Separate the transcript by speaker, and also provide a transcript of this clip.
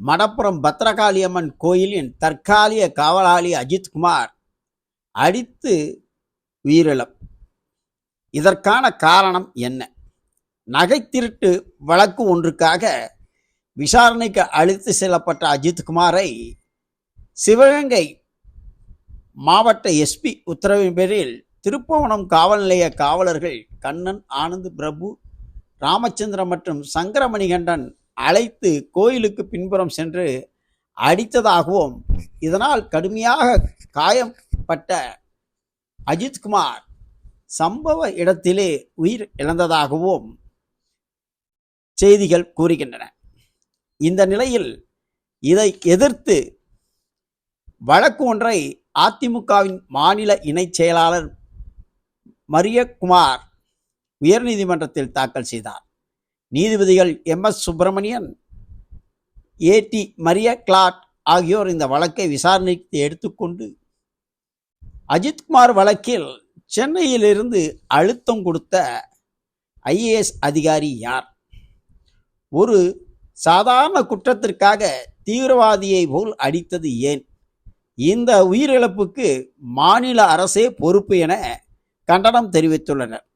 Speaker 1: மடப்புறம் பத்ரகாளியம்மன் கோயிலின் தற்காலிக காவலாளி அஜித்குமார் அடித்து உயிரிழப்பு இதற்கான காரணம் என்ன? நகை திருட்டு வழக்கு ஒன்றுக்காக விசாரணைக்கு அழைத்து செல்லப்பட்ட அஜித்குமாரை சிவகங்கை மாவட்ட எஸ்பி உத்தரவின் பேரில் திருப்பவனம் காவல் நிலைய காவலர்கள் கண்ணன் ஆனந்த் பிரபு ராமச்சந்திரன் மற்றும் சங்கரமணிகண்டன் அழைத்து கோயிலுக்கு பின்புறம் சென்று அடித்ததாகவும் இதனால் கடுமையாக காயப்பட்ட அஜித்குமார் சம்பவ இடத்திலே உயிர் இழந்ததாகவும் செய்திகள் கூறுகின்றன. இந்த நிலையில் இதை எதிர்த்து வழக்கு ஒன்றை அதிமுகவின் மாநில இணைச் செயலாளர் மரியகுமார் உயர்நீதிமன்றத்தில் தாக்கல் செய்தார். நீதிபதிகள் M S Subramanian AD Maria Clete ஆகியோர் இந்த வழக்கை விசாரணைக்கு எடுத்துக்கொண்டு அஜித்குமார் வழக்கில் சென்னையிலிருந்து அழுத்தம் கொடுத்த ஐஏஎஸ் அதிகாரி யார்? ஒரு சாதாரண குற்றத்திற்காக தீவிரவாதியை போல் அடித்தது ஏன்? இந்த உயிரிழப்புக்கு மாநில அரசே பொறுப்பு என கண்டனம் தெரிவித்துள்ளனர்.